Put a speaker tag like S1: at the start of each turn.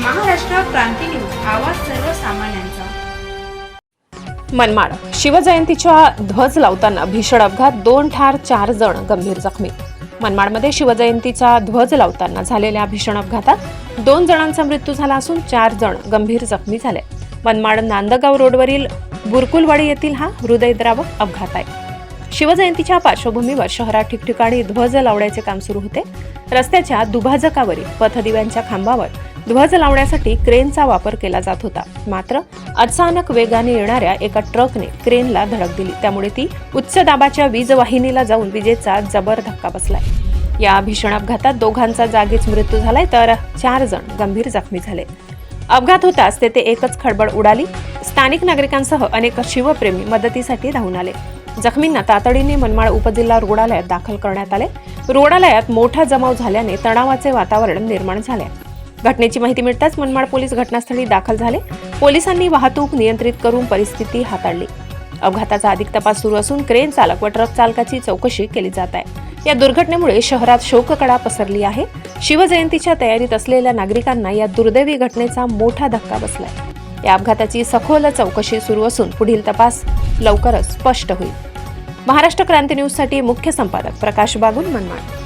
S1: महाराष्ट्र क्रांती news आवाज सर्वसामान्यांचा.
S2: मनमाड शिवजयंतीच्या ध्वज लावताना भीषण अपघात दोन ठार चार जण गंभीर जखमी. मनमाडमध्ये शिवजयंतीचा ध्वज लावताना झालेल्या भीषण अपघातात दोन जणांचा मृत्यू झाला असून चार जण गंभीर जखमी झाले. मनमाड नांदगाव रोडवरील बुरकुलवाडी येथील हा हृदयद्रावक अपघात आहे. शिवजयंतीच्या पार्श्वभूमीवर शहरात ठिकठिकाणी ध्वज लावण्याचे काम सुरू होते. रस्त्याच्या दुभाजकावरील पथदिव्यांच्या खांबावर ध्वज लावण्यासाठी क्रेनचा वापर केला जात होता. मात्र अचानक वेगाने येणाऱ्या एका ट्रकने क्रेनला धडक दिली. त्यामुळे ती उच्च दाबाच्या वीज वाहिनीला जाऊन विजेचा जबर धक्का बसलाय. या भीषण अपघातात दोघांचा जागीच मृत्यू झालाय तर चार जण गंभीर जखमी झाले. अपघात होताच तेथे एकच खडबड उडाली. स्थानिक नागरिकांसह अनेक शिवप्रेमी मदतीसाठी धावून आले. जखमींना तातडीने मनमाड उपजिल्हा रुग्णालयात दाखल करण्यात आले. रुग्णालयात मोठा जमाव झाल्याने तणावाचे वातावरण निर्माण झाले. घटनेची माहिती मिळताच मनमाड पोलीस घटनास्थळी दाखल झाले. पोलिसांनी वाहतूक नियंत्रित करून परिस्थिती हाताळली. अपघाताचा अधिक तपास सुरू असून क्रेन चालक व ट्रक चालकाची चौकशी केली जात आहे. या दुर्घटनेमुळे शहरात शोककळा पसरली आहे. शिवजयंतीच्या तयारीत असलेल्या नागरिकांना या दुर्दैवी घटनेचा मोठा धक्का बसलाय. या अपघाताची सखोल चौकशी सुरू असून पुढील तपास लवकरच स्पष्ट होईल. महाराष्ट्र क्रांती न्यूजसाठी मुख्य संपादक प्रकाश बागुल मनमाड.